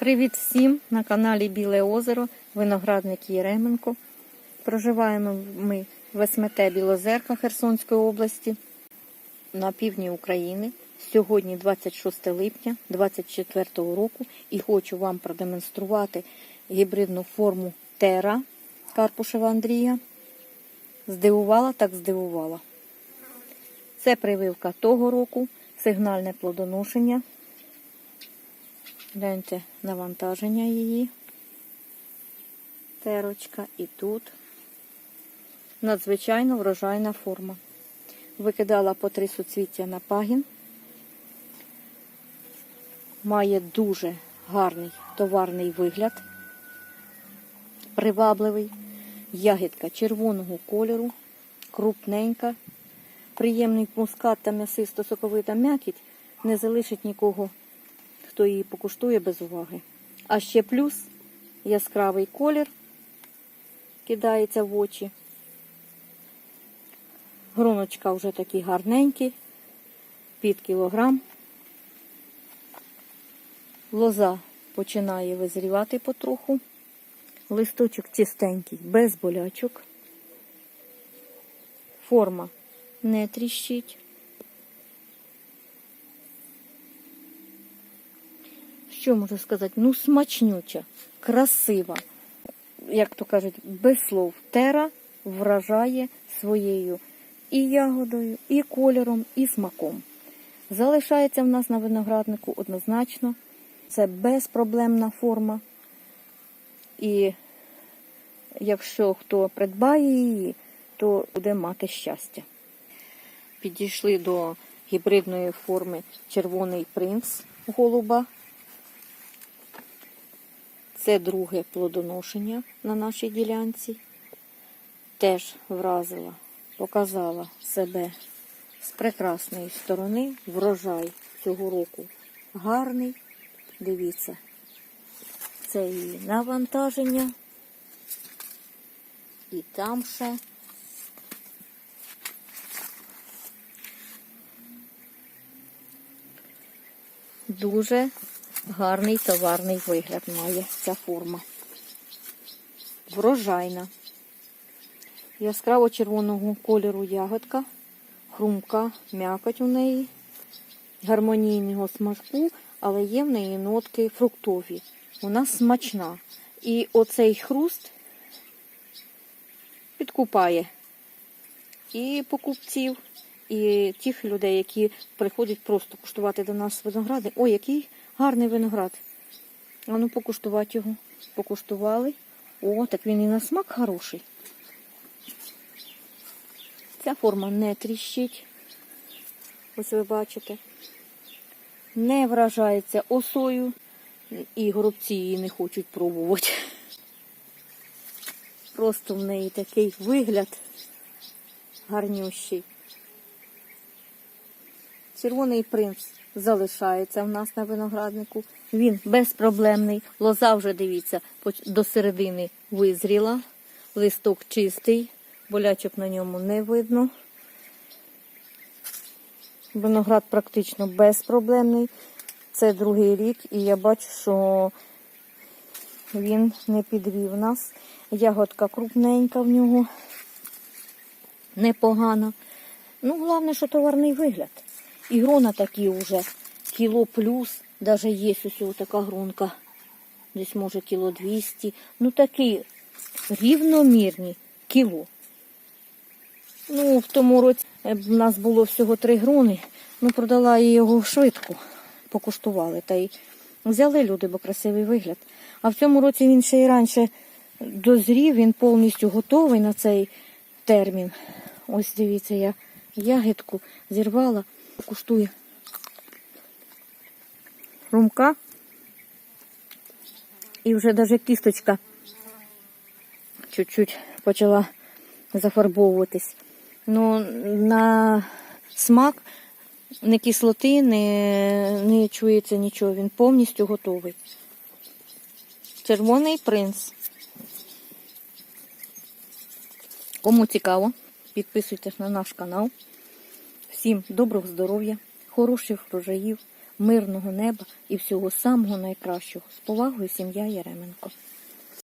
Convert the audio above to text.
Привіт всім на каналі Біле Озеро, виноградник Єременко. Проживаємо ми в СМТ Білозерка Херсонської області на півдні України. Сьогодні 26 липня 2024 року і хочу вам продемонструвати гібридну форму Тера Карпушева Андрія. Здивувала, так здивувала. Це прививка того року, сигнальне плодоношення. Гляньте навантаження її. Терочка і тут. Надзвичайно врожайна форма. Викидала по три суцвіття на пагін. Має дуже гарний товарний вигляд. Привабливий. Ягідка червоного кольору, крупненька, приємний мускат та м'ясисто соковита м'якіть не залишить нікого хто її покуштує без уваги. А ще плюс яскравий колір кидається в очі. Гроночка вже такі гарненькі, під кілограм. Лоза починає визрівати потроху. Листочок чистенький, без болячок. Форма не тріщить. Що можу сказати? Ну, смачнюча, красива. Як то кажуть, без слов. Тера вражає своєю і ягодою, і кольором, і смаком. Залишається в нас на винограднику однозначно. Це безпроблемна форма. І якщо хто придбає її, то буде мати щастя. Підійшли до гібридної форми червоний принц голуба. Це друге плодоношення на нашій ділянці. Теж вразила, показала себе з прекрасної сторони. Врожай цього року гарний. Дивіться, це її навантаження. І там ще. Дуже гарний товарний вигляд має ця форма. Врожайна. Яскраво червоного кольору ягодка, хрумка, м'якоть у неї, гармонійного смаку, але є в неї нотки фруктові. Вона смачна. І оцей хруст підкупає і покупців, і тих людей, які приходять просто куштувати до нас виногради. Ой, який Гарний виноград. А ну покуштувати його. Покуштували. О, так він і на смак хороший. Ця форма не тріщить. Ось ви бачите. Не вражається осою. І горобці її не хочуть пробувати. Просто в неї такий вигляд гарнющий. Червоний принц залишається в нас на винограднику. Він безпроблемний. Лоза вже, дивіться, до середини визріла. Листок чистий, болячок на ньому не видно. Виноград практично безпроблемний. Це другий рік, і я бачу, що він не підвів нас. Ягодка крупненька в нього, непогана. Ну, головне, що товарний вигляд. І грона такі вже кіло плюс, навіть є ось така гронка. Десь може кіло 200. Ну такі рівномірні кіло. Ну, в тому році в нас було всього три грони, ну продала я його швидко, покуштували. Та й взяли люди, бо красивий вигляд. А в цьому році він ще й раніше дозрів, він повністю готовий на цей термін. Ось дивіться, я ягідку зірвала куштує. Румка. І вже навіть кісточка чуть-чуть почала зафарбовуватись. Ну, на смак не кислоти, не, не чується нічого, він повністю готовий. Червоний принц. Кому цікаво, підписуйтесь на наш канал. Всім доброго здоров'я, хороших врожаїв, мирного неба і всього самого найкращого. З повагою, сім'я Яременко.